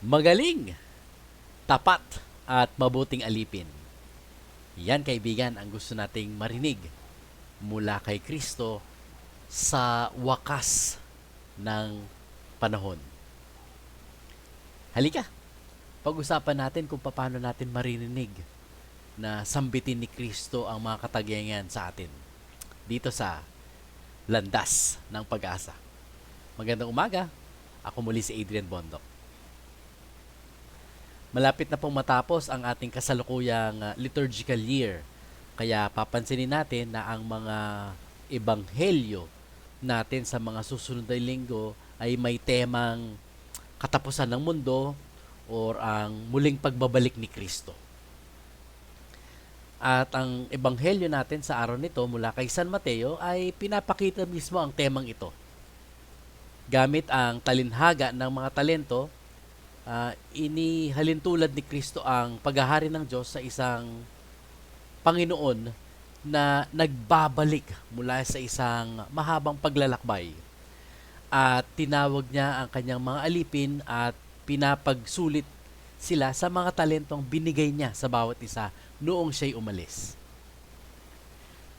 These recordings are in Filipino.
Magaling, tapat, at mabuting alipin. Yan kaibigan ang gusto nating marinig mula kay Kristo sa wakas ng panahon. Halika, pag-usapan natin kung paano natin maririnig na sambitin ni Kristo ang mga katagyangan sa atin dito sa landas ng pag-asa. Magandang umaga. Ako muli si Adrian Bondok. Malapit na pong matapos ang ating kasalukuyang uh, liturgical year. Kaya papansinin natin na ang mga ebanghelyo natin sa mga susunod na linggo ay may temang katapusan ng mundo or ang muling pagbabalik ni Kristo. At ang ebanghelyo natin sa araw nito mula kay San Mateo ay pinapakita mismo ang temang ito. Gamit ang talinhaga ng mga talento, uh, inihalintulad ni Kristo ang paghahari ng Diyos sa isang Panginoon na nagbabalik mula sa isang mahabang paglalakbay. At tinawag niya ang kanyang mga alipin at pinapagsulit sila sa mga talentong binigay niya sa bawat isa noong siya'y umalis.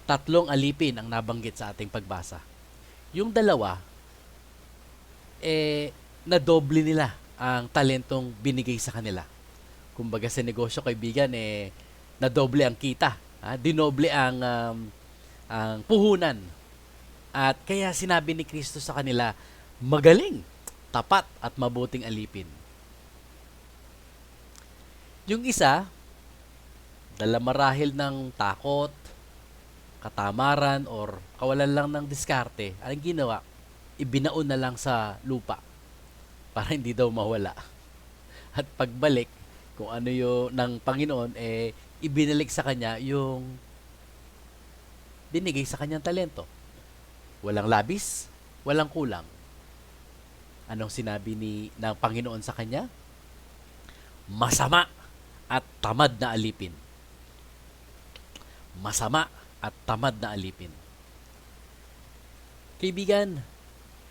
Tatlong alipin ang nabanggit sa ating pagbasa. Yung dalawa, eh, nadoble nila ang talentong binigay sa kanila. Kumbaga sa negosyo kaibigan eh nadoble ang kita, ha? dinoble ang um, ang puhunan. At kaya sinabi ni Kristo sa kanila, magaling, tapat at mabuting alipin. Yung isa, dala marahil ng takot, katamaran, or kawalan lang ng diskarte, anong ginawa? Ibinaon na lang sa lupa para hindi daw mawala. At pagbalik, kung ano yung ng Panginoon, eh, ibinalik sa kanya yung binigay sa kanyang talento. Walang labis, walang kulang. Anong sinabi ni ng Panginoon sa kanya? Masama at tamad na alipin. Masama at tamad na alipin. Kaibigan,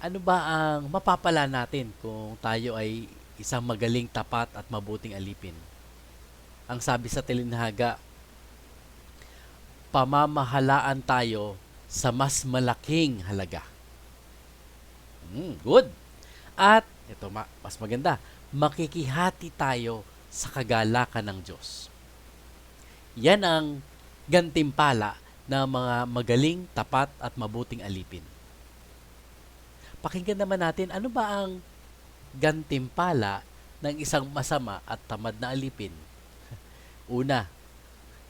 ano ba ang mapapala natin kung tayo ay isang magaling, tapat at mabuting alipin? Ang sabi sa Telinhaga, pamamahalaan tayo sa mas malaking halaga. Mm, good. At, ito mas maganda, makikihati tayo sa kagalakan ng Diyos. Yan ang gantimpala ng mga magaling, tapat at mabuting alipin. Pakinggan naman natin ano ba ang gantimpala ng isang masama at tamad na alipin. Una,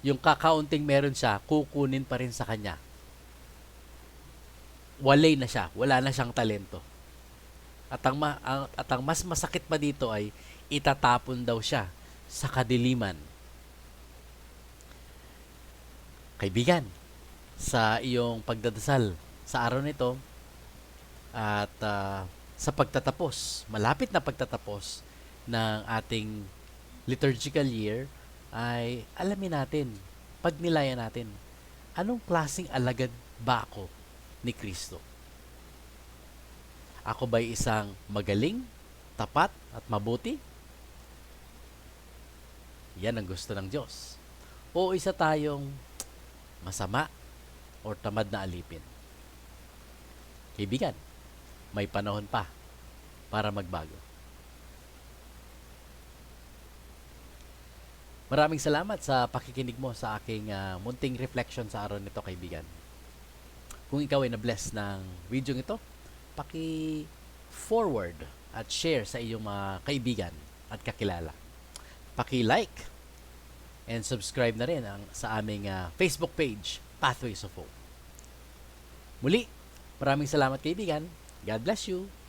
yung kakaunting meron siya, kukunin pa rin sa kanya. Walay na siya, wala na siyang talento. At ang, ma- at ang mas masakit pa dito ay itatapon daw siya sa kadiliman. Kaibigan, sa iyong pagdadasal sa araw nito at uh, sa pagtatapos, malapit na pagtatapos ng ating liturgical year ay alamin natin, pagnilayan natin, anong klaseng alagad ba ako ni Kristo? Ako ba'y isang magaling, tapat at mabuti? Yan ang gusto ng Diyos. O isa tayong masama or tamad na alipin. Kaibigan, may panahon pa para magbago. Maraming salamat sa pakikinig mo sa aking uh, munting reflection sa araw nito, kaibigan. Kung ikaw ay na-bless ng video ito, paki-forward at share sa iyong mga kaibigan at kakilala. Paki-like and subscribe na rin ang, sa aming uh, Facebook page, Pathways of Hope. Muli, maraming salamat kaibigan. God bless you.